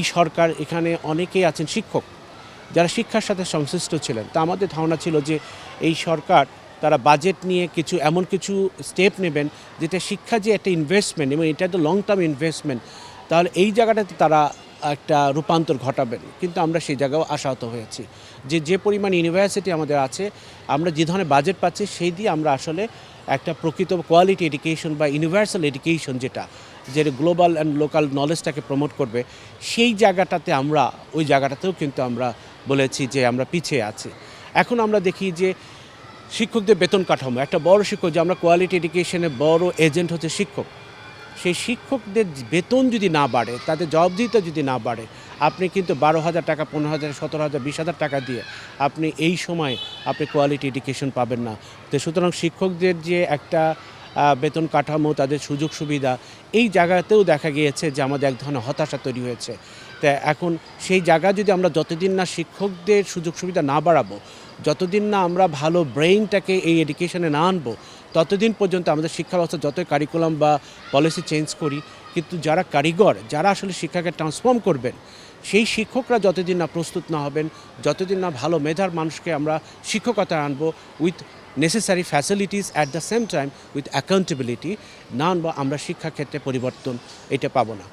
এই সরকার এখানে অনেকেই আছেন শিক্ষক, যারা শিক্ষার সাথে সংশ্লিষ্ট ছিলেন। তা আমাদের ধারণা ছিল যে এই সরকার তারা বাজেট নিয়ে কিছু, এমন কিছু স্টেপ নেবেন যেটা শিক্ষা যে একটা ইনভেস্টমেন্ট এবং এটা তো লং টার্ম ইনভেস্টমেন্ট তাহলে এই জায়গাটাতে তারা একটা রূপান্তর ঘটাবেন। কিন্তু আমরা সেই জায়গাও আশাহত হয়েছি। যে যে পরিমাণ ইউনিভার্সিটি আমাদের আছে, আমরা যে ধরনের বাজেট পাচ্ছি, সেই দিয়ে আমরা আসলে একটা প্রকৃত কোয়ালিটি এডুকেশন বা ইউনিভার্সাল এডুকেশন যেটা, যে গ্লোবাল অ্যান্ড লোকাল নলেজটাকে প্রমোট করবে, সেই জায়গাটাতে আমরা, ওই জায়গাটাতেও কিন্তু আমরা বলেছি যে আমরা পিছিয়ে আছি। এখন আমরা দেখি যে শিক্ষকদের বেতন কাঠামো, একটা বড় শিক্ষক যে আমরা কোয়ালিটি এডুকেশনের বড় এজেন্ট হচ্ছে শিক্ষক। সেই শিক্ষকদের বেতন যদি না বাড়ে, তাদের জবাবদিহিতা যদি না বাড়ে, আপনি কিন্তু বারো হাজার টাকা, পনেরো হাজার, সতেরো হাজার, বিশ হাজার টাকা দিয়ে আপনি এই সময় আপনি কোয়ালিটি এডুকেশন পাবেন না। তো সুতরাং শিক্ষকদের যে একটা বেতন কাঠামো, তাদের সুযোগ সুবিধা, এই জায়গাতেও দেখা গিয়েছে যে আমাদের এক ধরনের হতাশা তৈরি হয়েছে। তা এখন সেই জায়গা যদি আমরা যতদিন না শিক্ষকদের সুযোগ সুবিধা না বাড়াবো, যতদিন না আমরা ভালো ব্রেইনটাকে এই এডুকেশনে না আনব ততদিন পর্যন্ত আমাদের শিক্ষা ব্যবস্থা যতই কারিকুলাম বা পলিসি চেঞ্জ করি, কিন্তু যারা কারিগর, যারা আসলে শিক্ষাকে ট্রান্সফর্ম করবেন, সেই শিক্ষকরা যতদিন না প্রস্তুত না হবেন, যতদিন না ভালো মেধার মানুষকে আমরা শিক্ষকতা আনব with necessary facilities at the same time with accountability না আনব আমরা শিক্ষাক্ষেত্রে পরিবর্তন, এটা পাবো না।